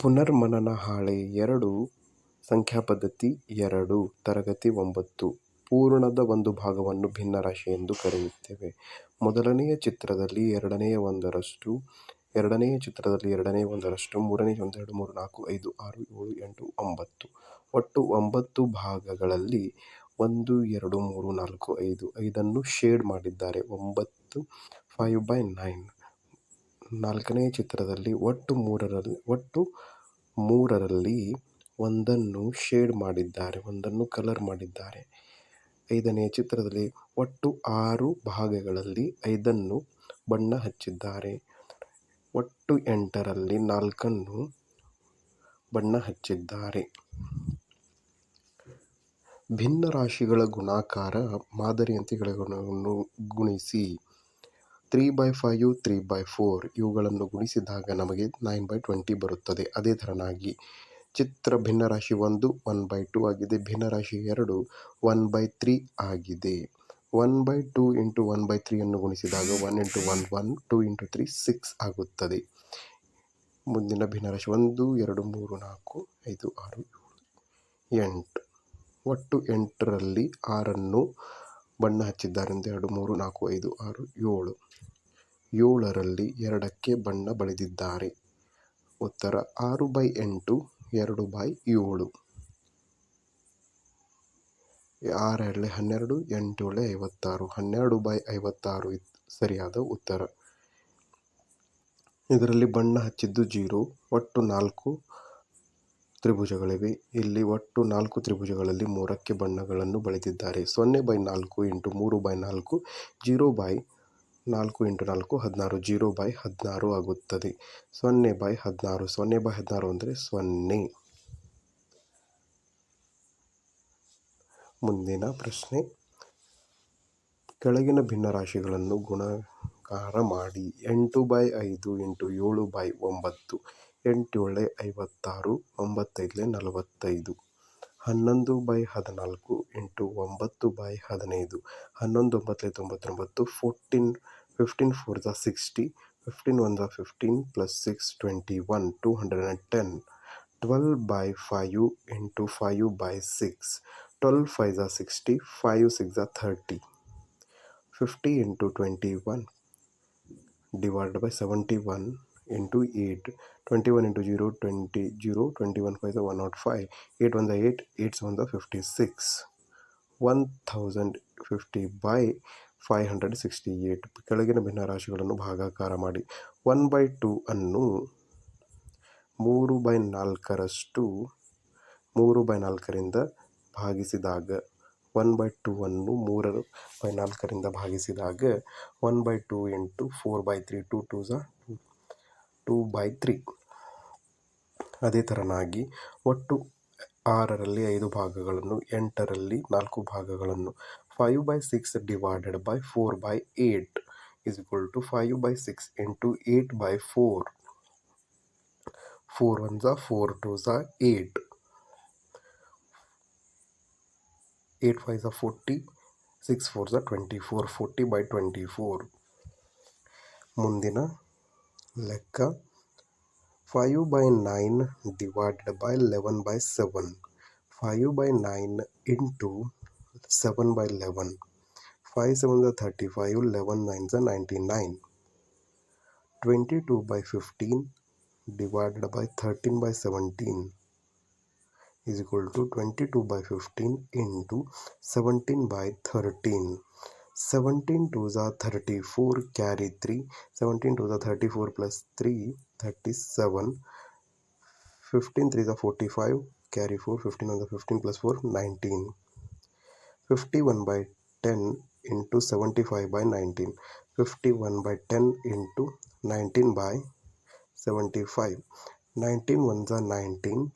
ಪುನರ್ಮನನ ಹಾಳೆ ಎರಡು, ಸಂಖ್ಯಾಪದ್ಧತಿ ಎರಡು, ತರಗತಿ ಒಂಬತ್ತು, ಪೂರ್ಣದ ಒಂದು ಭಾಗವನ್ನು ಭಿನ್ನರಾಶಿ ಎಂದು ಕರೆಯುತ್ತೇವೆ. ಮೊದಲನೆಯ ಚಿತ್ರದಲ್ಲಿ ಎರಡನೆಯ ಒಂದರಷ್ಟು, ಎರಡನೆಯ ಚಿತ್ರದಲ್ಲಿ ಎರಡನೆಯ ಒಂದರಷ್ಟು, ಮೂರನೇ ಒಂದೆರಡು, ಮೂರು ನಾಲ್ಕು, ಐದು, ಆರು, ಏಳು, ಎಂಟು, ಒಂಬತ್ತು. ಒಟ್ಟು ಒಂಬತ್ತು ಭಾಗಗಳಲ್ಲಿ ಒಂದು, ಎರಡು, ಮೂರು, ನಾಲ್ಕು, ಐದು, ಐದನ್ನು ಶೇಡ್ ಮಾಡಿದ್ದಾರೆ. ಒಂಬತ್ತು ಫೈವ್ ಬೈ ನೈನ್ ನಾಲ್ಕನೆಯ ಚಿತ್ರದಲ್ಲಿ ಒಟ್ಟು ಮೂರರಲ್ಲಿ ಒಟ್ಟು ಮೂರರಲ್ಲಿ ಒಂದನ್ನು ಶೇಡ್ ಮಾಡಿದ್ದಾರೆ, ಒಂದನ್ನು ಕಲರ್ ಮಾಡಿದ್ದಾರೆ. ಐದನೇ ಚಿತ್ರದಲ್ಲಿ ಒಟ್ಟು ಆರು ಭಾಗಗಳಲ್ಲಿ ಐದನ್ನು ಬಣ್ಣ ಹಚ್ಚಿದ್ದಾರೆ. ಒಟ್ಟು ಎಂಟರಲ್ಲಿ ನಾಲ್ಕನ್ನು ಬಣ್ಣ ಹಚ್ಚಿದ್ದಾರೆ. ಭಿನ್ನ ರಾಶಿಗಳ ಗುಣಾಕಾರ ಮಾದರಿಯಂತೆ ಗುಣಿಸಿ three by five three by four ಇವುಗಳನ್ನು ಗುಣಿಸಿದಾಗ ನಮಗೆ ನೈನ್ ಬೈ ಟ್ವೆಂಟಿ ಬರುತ್ತದೆ. ಅದೇ ಥರನಾಗಿ ಚಿತ್ರ ಭಿನ್ನರಾಶಿ ಒಂದು ಒನ್ ಬೈ ಟು ಆಗಿದೆ. ಭಿನ್ನರಾಶಿ ಎರಡು ಒನ್ ಬೈ ತ್ರೀ ಆಗಿದೆ. One by two into one by ತ್ರೀಯನ್ನು ಗುಣಿಸಿದಾಗ one into one one two into three six ಆಗುತ್ತದೆ. ಮುಂದಿನ ಭಿನ್ನರಾಶಿ ಒಂದು, ಎರಡು, ಮೂರು, ನಾಲ್ಕು, ಐದು, ಆರು, ಏಳು, ಎಂಟು. ಒಟ್ಟು ಎಂಟರಲ್ಲಿ ಆರನ್ನು ಬಣ್ಣ ಹಚ್ಚಿದ್ದಾರೆಂದು ಎರಡು, ಮೂರು, ನಾಲ್ಕು, ಐದು, ಆರು, ಏಳು. ಏಳರಲ್ಲಿ ಎರಡಕ್ಕೆ ಬಣ್ಣ ಬಳಿದಿದ್ದಾರೆ. ಉತ್ತರ ಆರು ಬೈ ಎಂಟು, ಎರಡು ಬೈ ಏಳು. ಆರು ಎರಡಲೆ ಹನ್ನೆರಡು ಎಂಟು ಏಳೆ ಐವತ್ತಾರು. ಹನ್ನೆರಡು ಬೈ ಐವತ್ತಾರು ಸರಿಯಾದ ಉತ್ತರ. ಇದರಲ್ಲಿ ಬಣ್ಣ ಹಚ್ಚಿದ್ದು ಜೀರೋ, ಒಟ್ಟು ನಾಲ್ಕು ತ್ರಿಭುಜಗಳಿವೆ. ಇಲ್ಲಿ ಒಟ್ಟು ನಾಲ್ಕು ತ್ರಿಭುಜಗಳಲ್ಲಿ ಮೂರಕ್ಕೆ ಬಣ್ಣಗಳನ್ನು ಬಳಿದಿದ್ದಾರೆ. ಸೊನ್ನೆ ಬೈ ನಾಲ್ಕು ಇಂಟು ಮೂರು ಬೈ ನಾಲ್ಕು, ಜೀರೋ ಬೈ ನಾಲ್ಕು ಇಂಟು ನಾಲ್ಕು ಹದಿನಾರು, ಜೀರೋ ಬೈ ಹದಿನಾರು ಆಗುತ್ತದೆ. ಸೊನ್ನೆ ಬೈ ಹದಿನಾರು, ಸೊನ್ನೆ ಬೈ ಹದಿನಾರು ಅಂದರೆ ಸೊನ್ನೆ. ಮುಂದಿನ ಪ್ರಶ್ನೆ. ಕೆಳಗಿನ ಭಿನ್ನರಾಶಿಗಳನ್ನು ಗುಣಕಾರ ಮಾಡಿ. ಎಂಟು ಬೈ ಐದು ಇಂಟು ಏಳು ಬೈ ಒಂಬತ್ತು. ಎಂಟು ಏಳೆ ಐವತ್ತಾರು, ಒಂಬತ್ತೈದಲೆ ನಲವತ್ತೈದು. ಹನ್ನೊಂದು ಬೈ ಹದಿನಾಲ್ಕು ಇಂಟು ಒಂಬತ್ತು ಬೈ ಹದಿನೈದು. ಹನ್ನೊಂದು ಒಂಬತ್ತಲೇ ತೊಂಬತ್ತೊಂಬತ್ತು, ಫೋರ್ಟೀನ್, ಫಿಫ್ಟೀನ್ ಫೋರ್ ಝಾ sixty, fifteen one Jha fifteen plus six twenty one, two hundred and ten. Twelve by five into five by six. Twelve five Jha sixty, five six Jha thirty. Fifty into twenty one divide by seventy one. Into eight twenty one into zero twenty zero twenty one five the one nought five eight one the eight eight seven the fifty six one thousand fifty by five hundred sixty eight ಕೆಳಗಿನ ಭಿನ್ನರಾಶಿಗಳನ್ನು ಭಾಗಾಕಾರ ಮಾಡಿ. One by two ಅನ್ನು ಮೂರು by ನಾಲ್ಕರಷ್ಟು ಮೂರು by ನಾಲ್ಕರಿಂದ ಭಾಗಿಸಿದಾಗ one by two ಅನ್ನು ಮೂರರ ಬೈ ನಾಲ್ಕರಿಂದ ಭಾಗಿಸಿದಾಗ one by two into four by three two two ಝ two by three. ಅದೇ ಥರನಾಗಿ ಒಟ್ಟು ಆರರಲ್ಲಿ ಐದು ಭಾಗಗಳನ್ನು, ಎಂಟರಲ್ಲಿ ನಾಲ್ಕು ಭಾಗಗಳನ್ನು. Five by six divided by four by eight is equal to five by six into eight by four four one ಝ four two ಝ ಏಟ್ ಏಯ್ಟ್ ಫೈವ್ ಝ forty six four Jha twenty four forty by twenty four ಮುಂದಿನ ಲೆಕ್ಕ? Five by nine divided by eleven by seven five by nine into seven by eleven five seven ಝ thirty five eleven nine ಝ ninety nine twenty two by fifteen divided by thirteen by seventeen is equal to 22 by 15 into 17 by 13 17 2s are 34 carry 3 17 2s are 34 plus 3 37 15 3s are 45 carry 4 15 on the 15 plus 4 19 51 by 10 into 75 by 19 51 by 10 into 19 by 75 19 ones are 19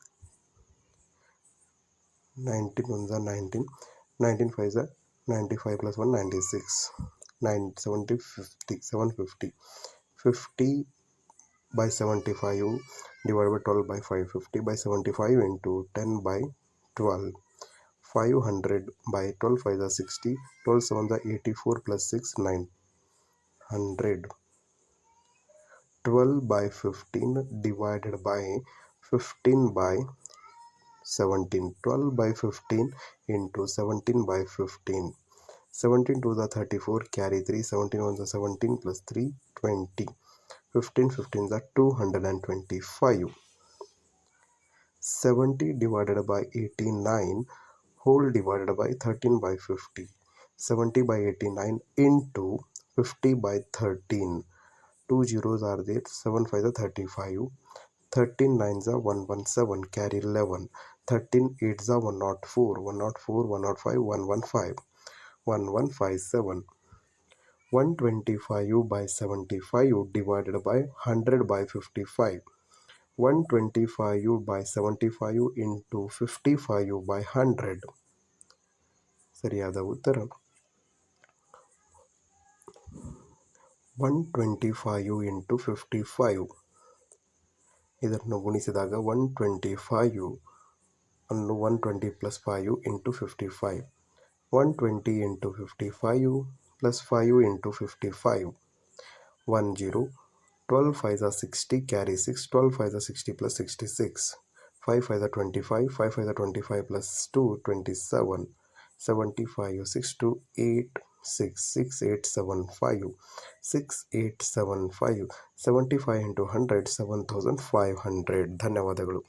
19 ones are 19 19 fives are 95 plus 1 96 970 50 750 50 by 75 divided by 12 by 550 by 75 into 10 by 12 500 by 12 5 is 60 12 7 the 84 plus 6 900 12 by 15 divided by 15 by 17 12 by 15 into 17 by 15 17 to the 34 carry 3 17 on the 17 plus 3 20 15 15 the 225 70 divided by 89 whole divided by 13 by 50 70 by 89 into 50 by 13 two zeros are there. 7 5 the 35 13 9 the 117 carry 11 13 8s are 104 104 105 115 1157 125 by 75 divided by 100 by 55 125 by 75 into 55 by 100 ಸರಿಯಾದ ಉತ್ತರ. One twenty five into fifty five ಇದನ್ನು ಗುಣಿಸಿದಾಗ one twenty five ಅನ್ನು one twenty plus five into fifty five one twenty into fifty five plus five into fifty five one zero twelve five sixty carry six twelve five sixty plus sixty six five five twenty five five five twenty five plus two twenty seven seventy five six two eight six six eight seven five six eight seven five seventy five into hundred seven thousand five hundred ಧನ್ಯವಾದಗಳು